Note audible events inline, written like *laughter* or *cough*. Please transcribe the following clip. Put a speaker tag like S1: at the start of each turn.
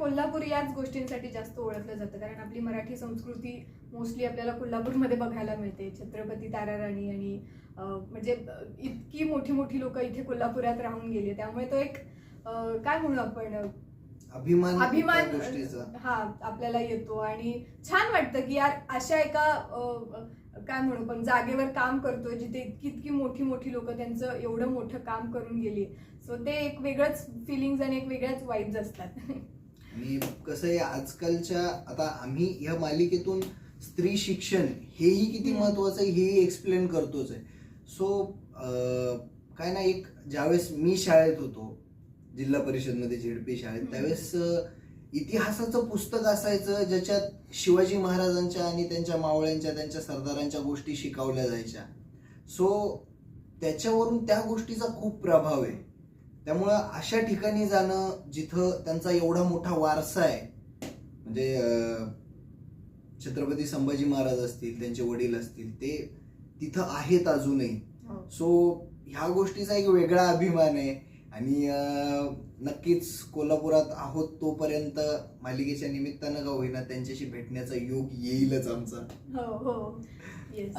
S1: कोल्हापूर याच गोष्टींसाठी जास्त ओळखलं जातं. कारण आपली मराठी संस्कृती मोस्टली आपल्याला कोल्हापूरमध्ये बघायला मिळते. छत्रपती ताराराणी आणि म्हणजे इतकी मोठी मोठी लोक इथे कोल्हापुरात राहून गेली. त्यामुळे तो एक काय म्हणू आपण?
S2: अभिमान
S1: अभिमान हा आपल्याला येतो. आणि छान वाटतं की यार अशा एका काय म्हणू पण जागेवर काम करतो जिथे इतकी इतकी मोठी मोठी लोक त्यांचं एवढं मोठं काम करून गेली. सो ते एक वेगळंच फिलिंग्स आणि एक वेगळ्याच वाईब्स असतात. *laughs*
S2: आणि कसं आहे आजकालच्या आता आम्ही या मालिकेतून स्त्री शिक्षण हेही किती. महत्वाचं आहे हेही एक्सप्लेन करतोच आहे सो काय ना एक ज्यावेळेस मी शाळेत होतो जिल्हा परिषदमध्ये झेडपी शाळेत. त्यावेळेस इतिहासाचं पुस्तक असायचं ज्याच्यात शिवाजी महाराजांच्या आणि त्यांच्या मावळ्यांच्या त्यांच्या सरदारांच्या गोष्टी शिकवल्या जायच्या सो त्याच्यावरून त्या गोष्टीचा खूप प्रभाव आहे त्यामुळं अशा ठिकाणी जाणं जिथं त्यांचा एवढा मोठा वारसा आहे म्हणजे छत्रपती संभाजी महाराज असतील त्यांचे वडील असतील ते तिथं आहेत अजूनही.
S1: हो.
S2: सो ह्या गोष्टीचा एक वेगळा अभिमान आहे. आणि नक्कीच कोल्हापुरात आहोत तोपर्यंत मालिकेच्या निमित्तानं का होईना त्यांच्याशी भेटण्याचा योग येईलच आमचा.
S1: हो हो. येस